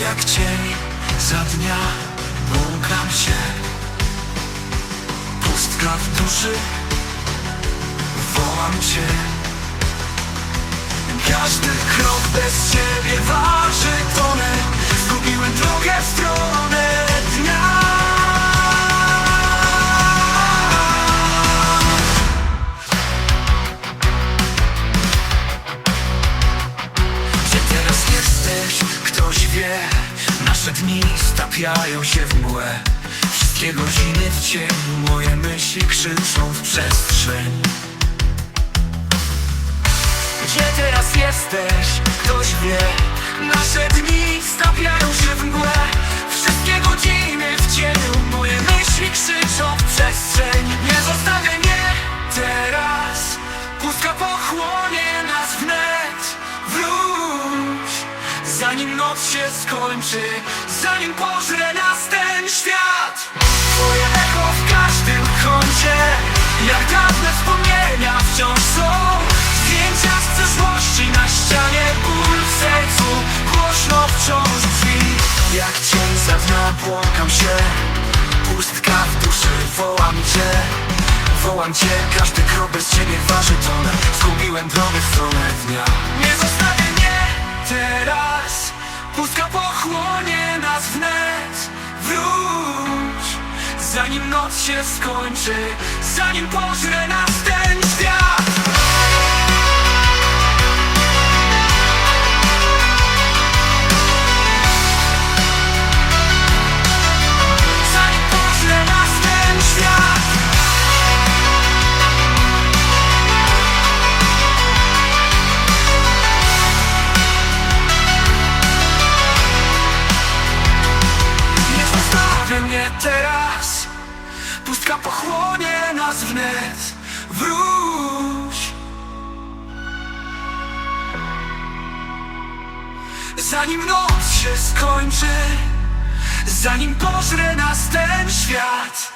Jak cień za dnia błąkam się. Pustka w duszy Wołam cię. Każdy krok bez ciebie waży Nasze dni stapiają się w mgłę. Wszystkie godziny w cieniu Moje myśli krzyczą w przestrzeń. Gdzie teraz jesteś? Ktoś wie. Nasze dni Zanim noc się skończy Zanim pożre nas ten świat. Twoje echo w każdym kącie Jak dawne wspomnienia wciąż są. Zdjęcia z przeszłości na ścianie Ból w sercu Głośno wciąż drzwi Jak cień za dnia błąkam się Pustka w duszy wołam cię. Wołam cię, każdy krok bez ciebie waży tonę Zgubiłem drogę w stronę dnia. Nie zostawię Zanim noc się skończy Zanim pożre nas ten świat. Zanim pożre Nie zostawię teraz Pustka pochłonie nas wnet. Wróć. Zanim noc się skończy Zanim pożre nas ten świat